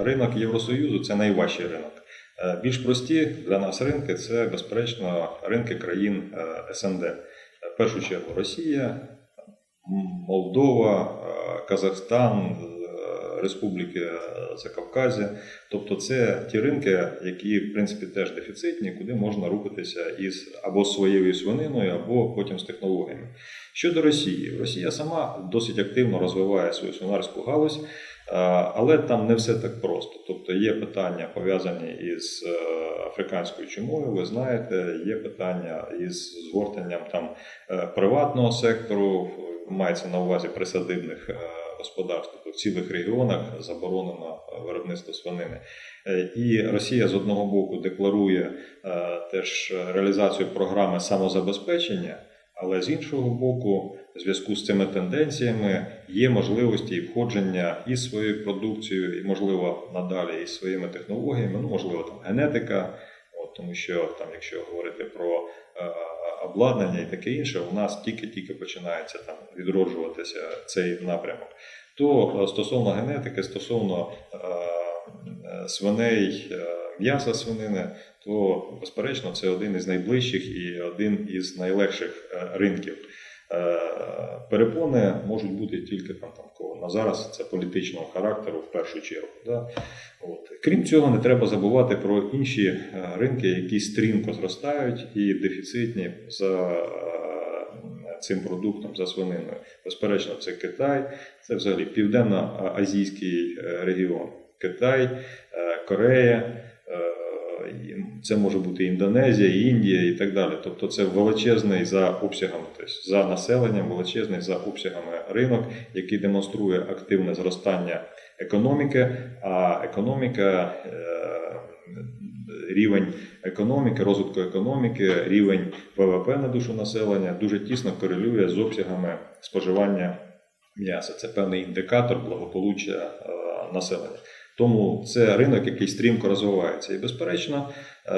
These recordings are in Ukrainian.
Ринок Євросоюзу це найважчий ринок. Е, Більш прості для нас ринки це, безперечно, ринки країн е, СНД. Е, В першу чергу Росія, Молдова, Казахстан, Республіки Закавказя. Тобто це ті ринки, які в принципі теж дефіцитні, куди можна рухатися із або своєю свининою, або потім з технологіями. Щодо Росії, Росія сама досить активно розвиває свою свинарську галузь. Е, Але там не все так просто. Тобто є питання пов'язані із е, африканською чумою. Ви знаєте, є питання із згортанням там е, приватного сектору, мається на увазі присадибних господарств. Тобто в цілих регіонах заборонено виробництво свинини. І Росія з одного боку декларує теж реалізацію програми самозабезпечення. Але з іншого боку, в зв'язку з цими тенденціями є можливості і входження із своєю продукцією, і можливо надалі із своїми технологіями, ну можливо там генетика, от, тому що там, якщо говорити про е, обладнання і таке інше, у нас тільки-тільки починається там відроджуватися цей напрямок. То е, стосовно генетики, стосовно е, е, свиней, е, м'яса свинини, то безперечно це один із найближчих і один із найлегших е, ринків. Е, Перепони можуть бути тільки там, там. На зараз це політичного характеру в першу чергу. Да? От. Крім цього, не треба забувати про інші е, ринки, які стрімко зростають і дефіцитні за цим продуктом, за свининою. Безперечно, це Китай, це взагалі південно-азійський регіон. Китай, Корея. Це може бути Індонезія, Індія і так далі. Тобто це величезний за обсягами, тобто за населенням, величезний за обсягами ринок, який демонструє активне зростання економіки. А економіка, е, рівень економіки, розвитку економіки, рівень ВВП на душу населення дуже тісно корелює з обсягами споживання м'яса. Це певний індикатор благополуччя е, населення. Тому це ринок, який стрімко розвивається. І, безперечно, е,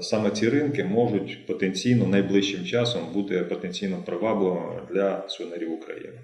саме ці ринки можуть потенційно найближчим часом бути потенційно привабливими для свинарів України.